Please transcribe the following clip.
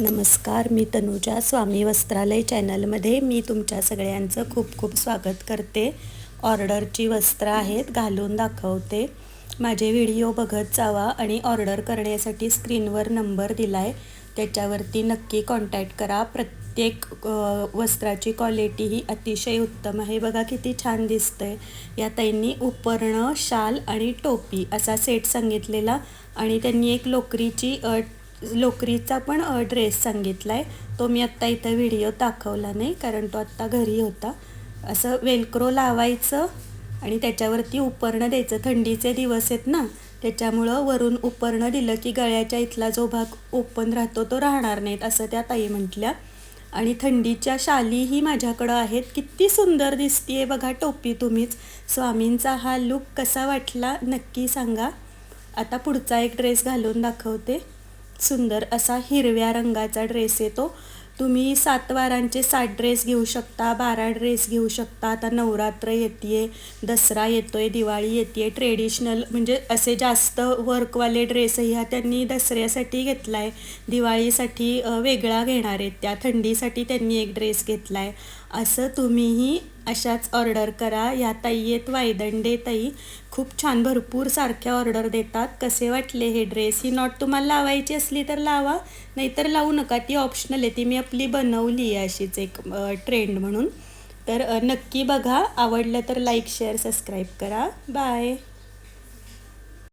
नमस्कार मी तनुजा स्वामी वस्त्रालय चॅनलमध्ये मी तुमच्या सगळ्यांचं खूप खूप स्वागत करते. ऑर्डरची वस्त्र आहेत घालून दाखवते. माझे व्हिडिओ बघत जावा आणि ऑर्डर करण्यासाठी स्क्रीनवर नंबर दिला आहे त्याच्यावरती नक्की कॉन्टॅक्ट करा. प्रत्येक वस्त्राची क्वालिटी ही अतिशय उत्तम आहे. बघा किती छान दिसतंय. या ताईंनी उपरणं शाल आणि टोपी असा सेट सांगितलेला आणि त्यांनी एक लोकरीची लोकरीचा पण ड्रेस सांगितला आहे तो मी आत्ता इथं व्हिडिओ दाखवला नाही कारण तो आत्ता घरी होता. असं वेलक्रो लावायचं आणि त्याच्यावरती उपरणं द्यायचं. थंडीचे दिवस आहेत ना त्याच्यामुळं वरून उपरणं दिलं की गळ्याच्या इथला जो भाग ओपन राहतो तो राहणार नाहीत असं त्या ताई म्हटल्या. आणि थंडीच्या शालीही माझ्याकडं आहेत. किती सुंदर दिसतीये बघा टोपी तुम्हीच. स्वामींचा हा लुक कसा वाटला नक्की सांगा. आता पुढचा एक ड्रेस घालून दाखवते. सुंदर असा हिरव्या रंगाचा ड्रेस येतो. तुम्ही सातवारांचे सात ड्रेस घेऊ शकता बारा ड्रेस घेऊ शकता. आता नवरात्र येते दसरा येतोय दिवाळी येते ट्रेडिशनल म्हणजे असे जास्त वर्कवाले ड्रेसही हा त्यांनी दसऱ्यासाठी घेतला आहे दिवाळीसाठी वेगळा घेणार आहेत त्या. थंडीसाठी त्यांनी एक ड्रेस घेतला आहे असं तुम्हीही अशाच ऑर्डर करा. या ताई आहेत वायदंडे ताई. खूप छान भरपूर सारख्या ऑर्डर देतात. कसे वाटले हे ड्रेस ही नॉट तुम्हाला लावायची असली तर लावा. नाहीतर लावू नका. ती ऑप्शनल आहे. ती मी आपली बनवली आहे अशीच एक ट्रेंड म्हणून. तर नक्की बघा. आवडलं तर लाईक शेअर सबस्क्राईब करा. बाय